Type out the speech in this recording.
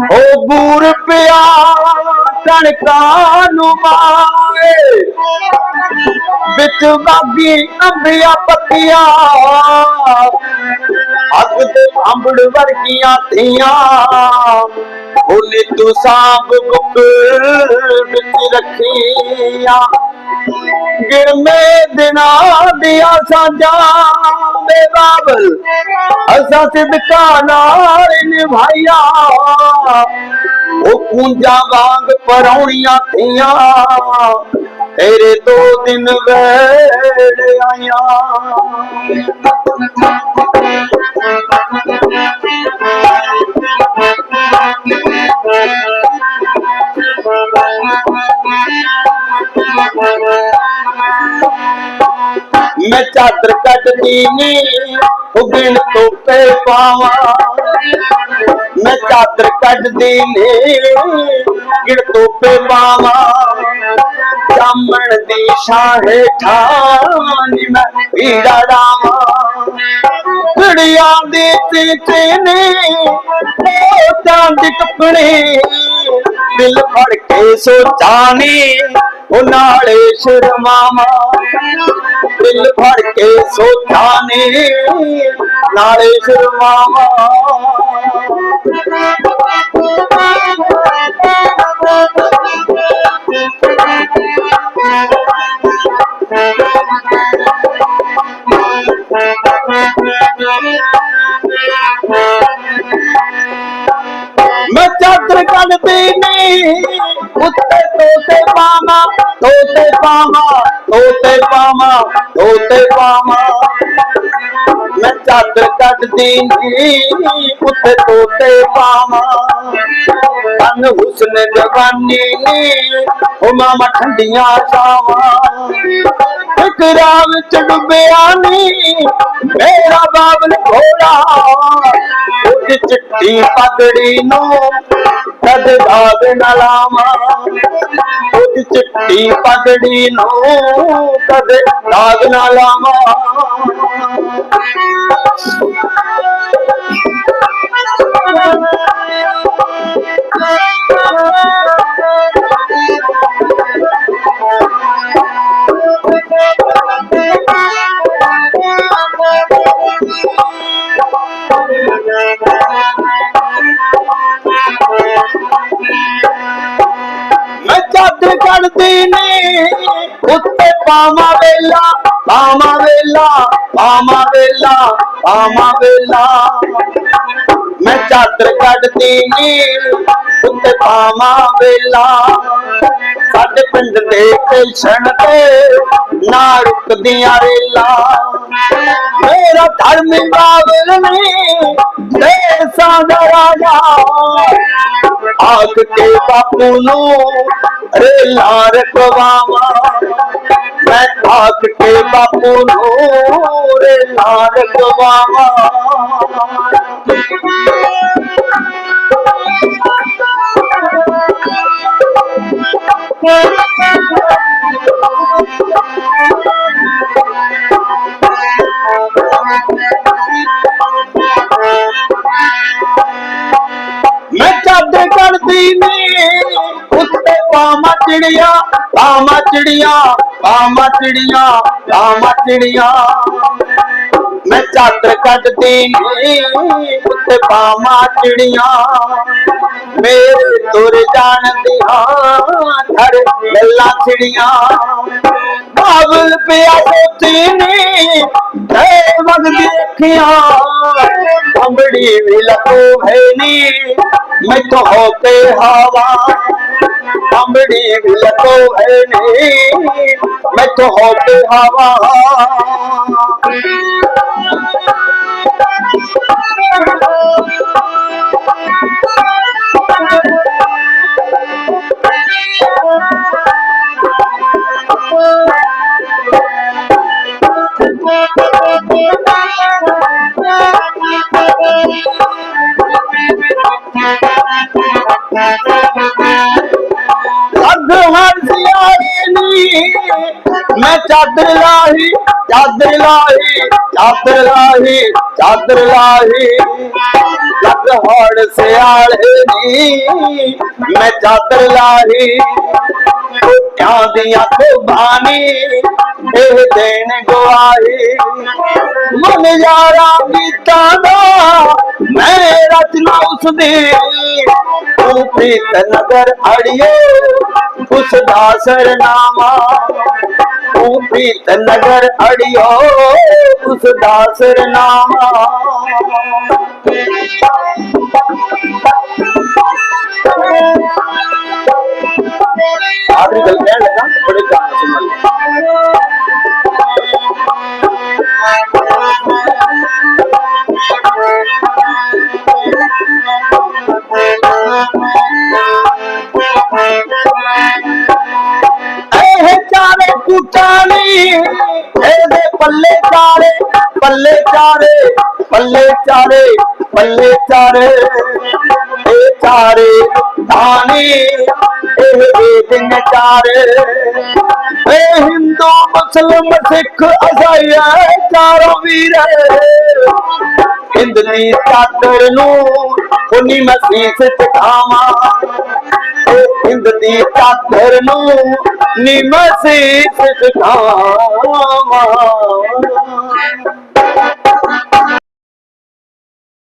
ਉਹ ਬੂਰ ਪਿਆ ਕਣਕਾਂ ਨੂੰ ਮਾਏ ਵਿੱਚ ਬਾਗੀ ਅੰਬੀਆਂ ਪੱਤੀਆਂ। ਅੱਗ ਤੇ ਅੰਬੜ ਵਰਗੀਆਂ ਥੀਆਂ ਉਹਨੇ ਤੂੰ ਸਾਂਭ ਬੁੱਕ ਵਿੱਚ ਰੱਖੀਆਂ। ਗਿਰਮੇ ਦਿਨਾਂ ਦੀਆਂ ਸਾਂਝਾਂ ਦੇ ਬਾਬਲ। ਅਸਾਂ ਸਿਦਕਾ ਨਾਲ ਨਿਭਾਈਆਂ। ਉਹ ਕੁੰਜਾਂ ਵਾਂਗ ਪਰੌਣੀਆਂ ਥੀਆਂ ਤੇਰੇ ਦੋ ਦਿਨ ਵੇੜ ਆਈਆਂ। ਮੈਂ ਚਾਦਰ ਕੱਢਦੀ ਨੀ, ਉਗਣ ਤੋਂ ਪਾਵਾਂ। ਮੈਂ ਚਾਦਰ ਕੱਢਦੀ ਨੀ ਗਿਣ ਤੋਂ ਪਾਵਾਂ। ਜਾਮਣ ਦੀ ਸ਼ਾਹੇ ਠਾਨੀ ਮੈਂ ਪੀੜਾ ਰਾਵਾਂ ਕੁੜੀਆਂ ਦੀ ਚੀਚੀ ਨੀ ਉਹ ਚਾਂਦੀ ਕੱਪੜੇ ਦਿਲ ਫੜ ਕੇ ਸੋਚਾਂ ਨੇ, ਉਹ ਨਾਲੇ ਸ਼ਰਮਾਵਾਂ। ਦਿਲ ਫੜ ਕੇ ਸੋਚਾਨੀ ਨਾਲੇ ਸ਼ਰਮਾਵਾਂ ਮੈਂ ਚਾਦਰ ਕੱਢਦੀ ਨੀ ਉੱਤੇ ਤੋਤੇ ਪਾਵਾਂ ਤੋਤੇ ਪਾਵਾਂ ਤੋਤੇ ਪਾਵਾਂ ਤੋਤੇ ਪਾਵਾਂ। ਮੈਂ ਚਾਦਰ ਕੱਢਦੀ ਨੀ ਉੱਤੇ ਤੋਤੇ ਪਾਵਾਂ। ਤਨ ਹੁਸਨ ਜਵਾਨੀ ਨੀ ਉਹ ਮਾਮਾ ਠੰਡੀਆਂ ਛਾਵਾਂ। ਫਿਕਰਾਂ ਵਿੱਚ ਡੁੱਬਿਆ ਨੀ, ਮੇਰਾ ਬਾਬਲ ਘੋੜਾ ਉਹਦੀ ਚਿੱਟੀ ਪਗੜੀ ਨੂੰ నలామా పొడి చిట్టి పగడి నోకదే నాగనలామా ਪਗੜੀ ਨੂੰ। ਕਦੇ ਉੱਤੇ ਪਾਵਾਂ ਵੇਲਾ ਪਾਵਾਂ ਵੇਲਾ ਪਾਵਾਂ ਵੇਲਾ ਪਾਵਾਂ ਵੇਲਾ। ਮੈਂ ਚਾਦਰ ਕੱਢਦੀ ਨੀ, ਉੱਤੇ ਪਾਵਾਂ ਵੇਲਾ। ਸਾਡੇ ਪਿੰਡ ਦੇ ਕੇਸ਼ਨ ਤੇ ਨਾ ਰੁਕਦੀਆਂ ਰੇਲਾ ਮੇਰਾ ਧਰਮ ਬਾਬਲ ਨੇ, ਦੇਸਾਂ ਦਾ ਰਾਜਾ। ਆਖ ਕੇ ਬਾਪੂ ਨੂੰ ਰੇਲਾ ਰਖਵਾਵਾਂ ਮੈਂ ਆਖ ਕੇ ਬਾਪੂ ਨੂੰ ਰੇਲਾ ਰਖਵਾਵਾਂ ਚਿੜੀਆਂ ਪਾਵਾਂ ਚਿੜੀਆਂ ਪਾਵਾਂ ਚਿੜੀਆਂ ਪਾਵਾਂ ਚਿੜੀਆਂ। ਮੈਂ ਚਾਦਰ ਕੱਢਦੀ ਨੀ, ਉੱਤੇ ਪਾਵਾਂ ਚਿੜੀਆਂ। ਮੇਰੇ ਤੁਰ ਜਾਣ ਦੀਆਂ ਧਰ ਗੱਲਾਂ ਚਿੜੀਆਂ। ਬਾਬਲ ਪਿਆ ਸੋਚੀ ਨੀ ਤੇ ਵਗਦੀ ਅੱਖੀਆਂ ਅੰਬੜੀ ਵੀ ਲਕੋ ਹੈ ਨੀ, ਮੈਥੋਂ ਹੋ ਕੇ ਹਵਾ। ਅੰਬੜੀ ਵੀ ਲਕੋ ਹੈ ਨੀ ਮੈਥੋਂ ਹੋ ਕੇ ਮੈਂ ਚਾਦਰ ਲਾਹੀ ਚਾਦਰ ਲਾਹੀ ਚਾਦਰ ਲਾਹੀ ਚਾਦਰ ਲਾਹੀ। ਲੱਗ ਹੜ ਸਿਆਲੇ ਦੀ ਮੈਂ ਚਾਦਰ ਲਾਹੀ। ਕੁੱਤਿਆਂ ਦੀਆਂ ਖੁਬਾਨੀ ਇਹ ਦੇਣ ਗਵਾਹੀ। ਮਨ ਯਾਰਾ ਗੀਤਾਂ ਦਾ ਮੈਂ ਰਚਨਾ ਉਸ ਦੀ ਤੂੰ ਪ੍ਰੀਤ ਨਗਰ ਅੜੀਏ, ਉਸ ਦਾ ਸਰਨਾਮਾ ਤੂੰ ਪ੍ਰੀਤ ਨਗਰ ਅੜਿਓ, ਉਸ ਦਾ ਸਰਨਾਮਾ। ਆਖਰੀ ਗੱਲ ਕਹਿਣ ਲੱਗਾ, ਬੜੇ ਗਾਣੇ ਸੁਣਨ ਲੱਗਾ। ਇਹ ਚਾਰੇ ਕੁਟਾਣੀ ਇਹਦੇ ਪੱਲੇ ਚਾਰੇ ਪੱਲੇ ਚਾਰੇ ਪੱਲੇ ਚਾਰੇ ਪੱਲੇ ਚਾਰੇ। ਇਹ ਚਾਰੇ ਧਾਨੀ, ਇਹ ਵੇਦਨ ਚਾਰੇ। ਇਹ ਹਿੰਦੂ, ਮੁਸਲਮ, ਸਿੱਖ ਅਸਾਈ ਚਾਰੋਂ ਵੀਰ। ਹਿੰਦ ਦੀ ਚਾਦਰ ਨੂੰ ਉਨੀ ਮਸੀਸ ਟਿਕਾਵਾਂ ਇਹ ਹਿੰਦ ਚਾਦਰ ਨੂੰ ਨੀ ਮਸੀਸ ਟਿਕਾਵਾਂ